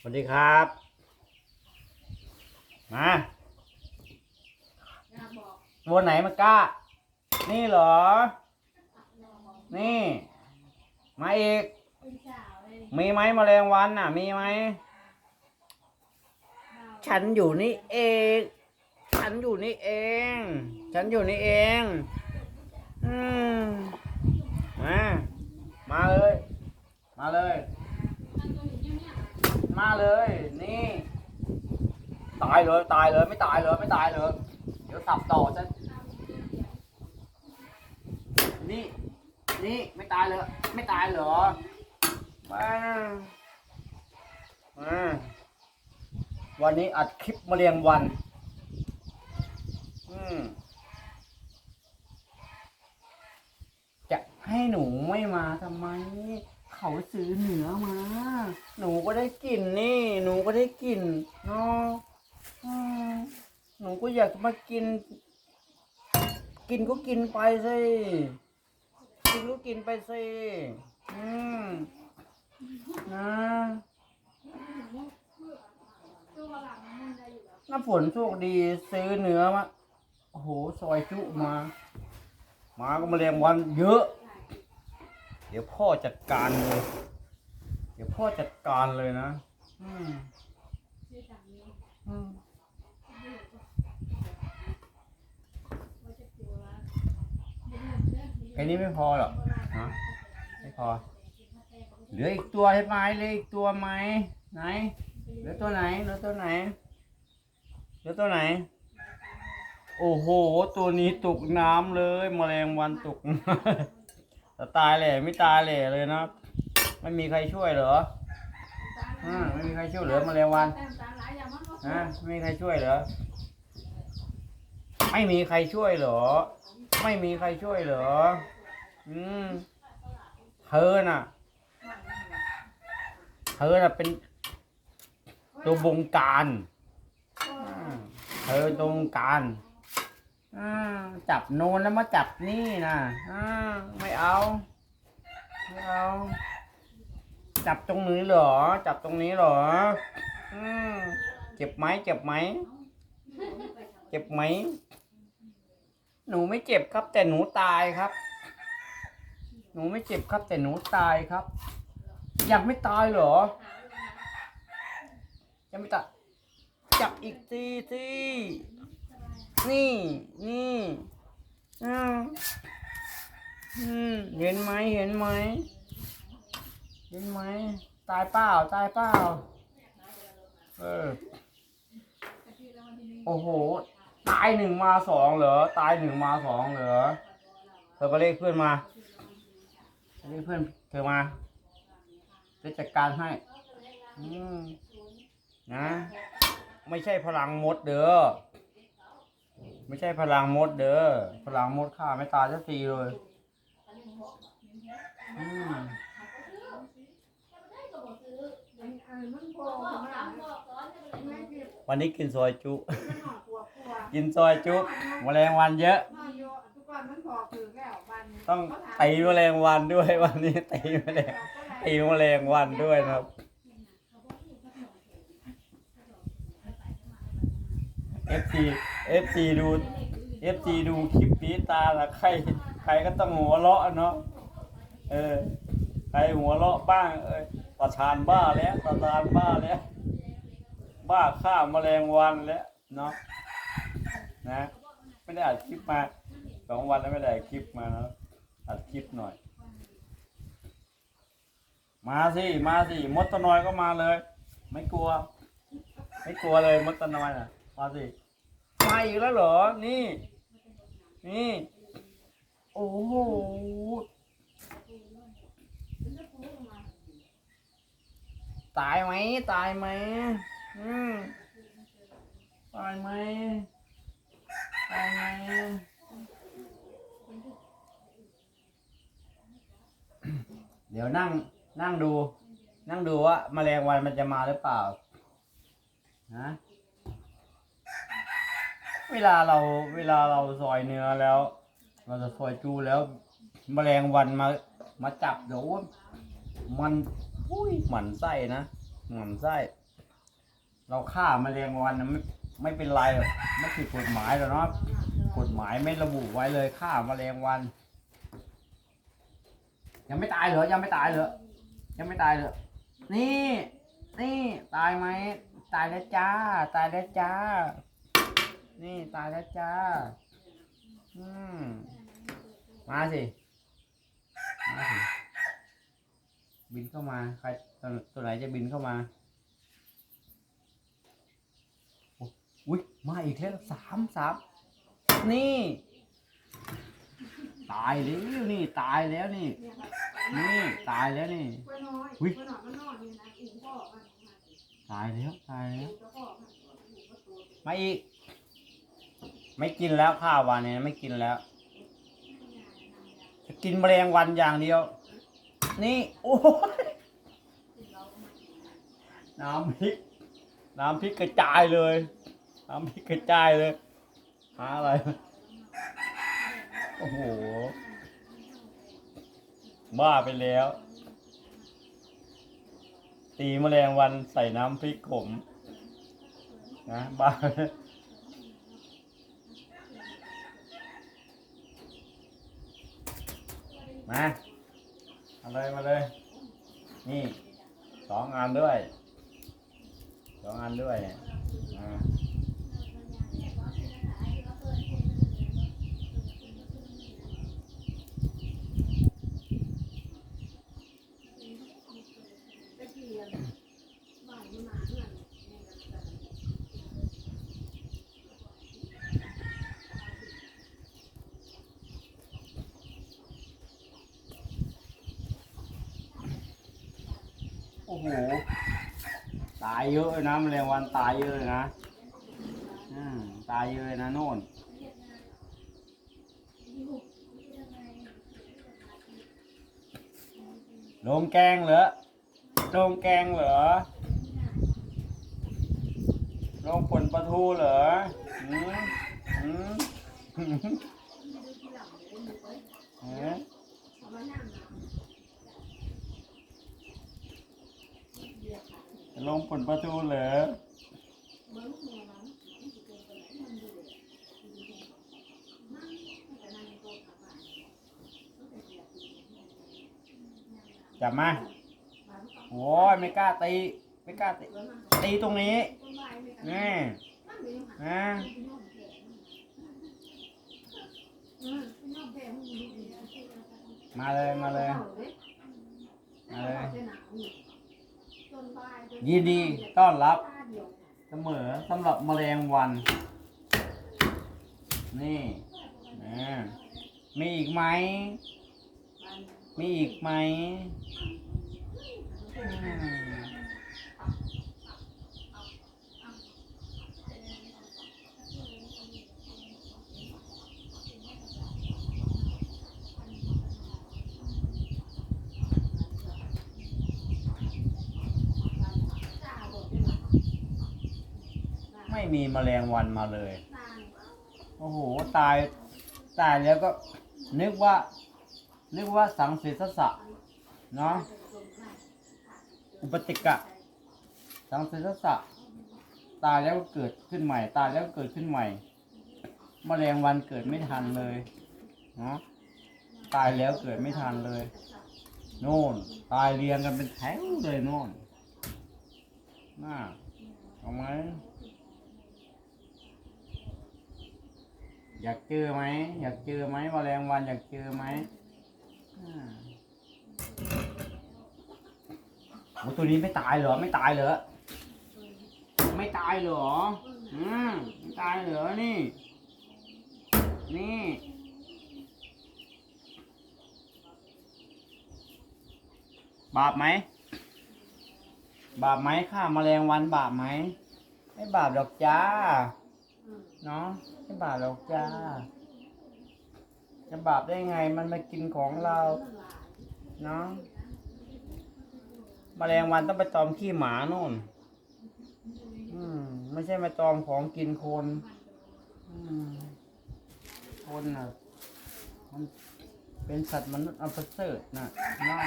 สวัสดีครับ มาตัวไหนมากล้า นี่เหรอ นี่ มาอีก มีไหมแมลงวันน่ะ มีไหม ฉันอยู่นี่เอง ฉันอยู่นี่เอง ฉันอยู่นี่เอง อืม มา มาเลย มาเลย มาเลย นี่ ตายเลยตายเลยไม่ตายเลยไม่ตายเลย เดี๋ยวสับต่อฉันนี่ นี่ไม่ตายเลยไม่ตายเหรอมามาวันนี้อัดคลิปมาเรียงวัน อืม จะ ให้หนูไม่มาทำไม เขาซื้อเนื้อมา หนูก็ได้กลิ่นนี่ หนูก็ได้กลิ่นเนาะอืมหนูก็อยากมากิน กินก็กินไปสิกินก็กินไปสิอืมนะน้ำฝนโชคดีซื้อเนื้อมาโอ้โหซอยจุมามาก็มาเรียงวันเยอะ ดี๋ยวพ่อจัดการเลยเดี๋ยวพ่อจัดการเลยนะอืมอืมแค่นี้ไม่พอหรอกฮะไม่พอ เหลืออีกตัวใช่ไหมเหลืออีกตัวไหมไหน เหลือตัวไหน เหลือตัวไหน เหลือตัวไหน โอ้โห ตัวนี้ตกน้ำเลย แมลงวันตกะตายแหละไม่ตายแหละเลยนะไม่มีใครช่วยเหรออ่าไม่มีใครช่วยเหลือแมลงวันนะไม่มีใครช่วยเหรอไม่มีใครช่วยเหรอ ไม่มีใครช่วยเหรอ อืมเธอน่ะเธอน่ะเป็นตัวบงการเธอตัวบงการ อ่าจับโนนแล้วมาจับนี่นะอ่าไม่เอาไม่เอาจับตรงนี้เหรอ จับตรงนี้เหรออืมเจ็บไหมเจ็บไหมเจ็บไหม หนูไม่เจ็บครับ แต่หนูตายครับ หนูไม่เจ็บครับ แต่หนูตายครับ อยังไม่ตายเหรอยังไม่ตายจับอีกทีสิ นี่ นี่อืมอืมเห็นไหมเห็นไหมเห็นไหมตายเปล่าตายเปล่าเออโอ้โห ตายหนึ่งมาสองเหรอ ตายหนึ่งมาสองเหรอ เธอก็เรียกเพื่อนมาเรียกเพื่อน เธอมาจะจัดการให้ อืมนะ ไม่ใช่พลังมดเด้อ ไม่ใช่พลังมดเด้อ พลังมดฆ่าไม่ตายสักทีเลย อืมวันนี้กินซอยจุ กินซอยจุแมลงวันเยอะ ต้องตีแมลงวันด้วยวันนี้ตีแมลงตีแมลงวันด้วยครับ FT FT ดู FT ดูคลิปนี้ตาละใครใครก็ต้องหัวเราะเนาะเออใครหัวเราะบ้างเอ้ยประธานบ้าแล้วประธานบ้าแล้ว บ้าฆ่าแมลงวันแล้วเนาะนะไม่ได้อัดคลิปมาสองวันแล้วไม่ได้อัดคลิปมาเนาะอัดคลิปหน่อย มาสิมาสิมดตะนอยก็มาเลย ไม่กลัว ไม่กลัวเลยมดตะนอยอะ มาสิมาอีกแล้วเหรอ นี่ นี่ โอ้โหตายไหม ตายไหมอืมตายไหมตายไหมเดี๋ยวนั่ง นั่งดู นั่งดูว่าแมลงวันมันจะมาหรือเปล่านะ เวลาเราเวลาเราซอยเนื้อแล้ว เราจะซอยจูแล้วแมลงวันมามาจับเดี๋ยวมันอุ้ยหมันไส้นะหมันไส้ เราฆ่าแมลงวันนะไม่ไม่เป็นไรหรอกไม่ผิดกฎหมายหรอกเนาะกฎหมายไม่ระบุไว้เลยฆ่าแมลงวัน ยังไม่ตายเหรอยังไม่ตายเหรอยังไม่ตายเหรอนี่ นี่ตายไหมตายแล้วจ้า ตายแล้วจ้า ตายแล้วจ้า อืม มาสิ มาสิ บินเข้ามา ใครตัวตัวไหนจะบินเข้ามา อุ้ยมาอีกแล้วสามสาม นี่ ตายแล้วนี่ ตายแล้วนี่ นี่ตายแล้วนี่กล้วยน้อยอุ๊ยกล้วยตายแล้ว ตายแล้ว มาอีก ไม่กินแล้วข้าววันนี้ไม่กินแล้วจะกินแมลงวันอย่างเดียว นี่ โอ้ยน้ำพริก น้ำพริกกระจายเลย น้ำพริกกระจายเลยหาอะไร โอ้โห บ้าไปแล้ว ตีแมลงวันใส่น้ำพริกขมนะบ้า มาเอาเลยมาเลย นี่สองอันด้วยสองอันด้วยอ่า ตะเกียบบ้านมันหนาเงื่อนในกัน โอ้โหตายเยอะนะแมลงวันตายเยอะนะตายเยอะนะโน่นลงแกงเหรอลงแกงเหรอลงผลปลาทูเหรออืมอืม งผลประตูเหรอจับมาโอ้ยไม่กล้าตี ไม่กล้าตี ตีตรงนี้ นี่นะมาเลย มาเลย มาเลย ยินดีต้อนรับเสมอสำหรับแมลงวัน นี่นะมีอีกไหม มีอีกไหม มไม่มีแมลงวันมาเลย โอ้โห ตาย ตายแล้วก็นึกว่า นึกว่าสังเสสสะเนาะ อุปติกะ สังเสสสะ ตายแล้วก็เกิดขึ้นใหม่ ตายแล้วก็เกิดขึ้นใหม่ แมลงวันเกิดไม่ทันเลยเนาะ ตายแล้วเกิดไม่ทันเลย โน่น ตายเรียงกันเป็นแถวเลยโน่นน่าเอาไหม อยากเจอไหมอยากเจอไหมแมลงวันอยากเจอไหมโอ้ตัวนี้ไม่ตายเหรอไม่ตายเหรอไม่ตายเหรออืมไม่ตายเหรอนี่ นี่บาปไหม บาปไหมฆ่าแมลงวันบาปไหม ไม่บาปดอกจ้า เนาะไม่บาปหรอกจ้า จะบาปได้ไงมันมากินของเราเนาะมแมลงวันต้องไปตอมขี้หมาโน่น อืม ไม่ใช่มาตอมของกินคนอืมคนอะมันเป็นสัตว์มนุษย์อันประเสริฐนะนะ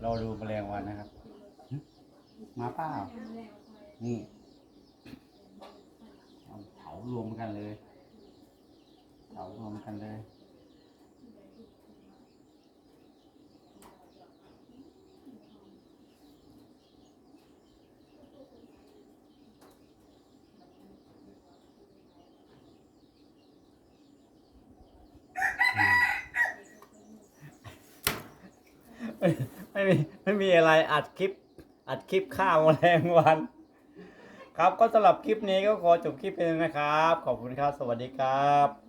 เราดูแมลงวันนะครับ มาเปล่านี่เอาเผารวมกันเลยเผารวมกันเลยไม่มีไม่มีอะไรอัดคลิป อัดคลิปข้าวแมลงวัน ครับก็สำหรับคลิปนี้ก็ขอจบคลิปเพียงเท่านี้นะครับ ขอบคุณครับ สวัสดีครับ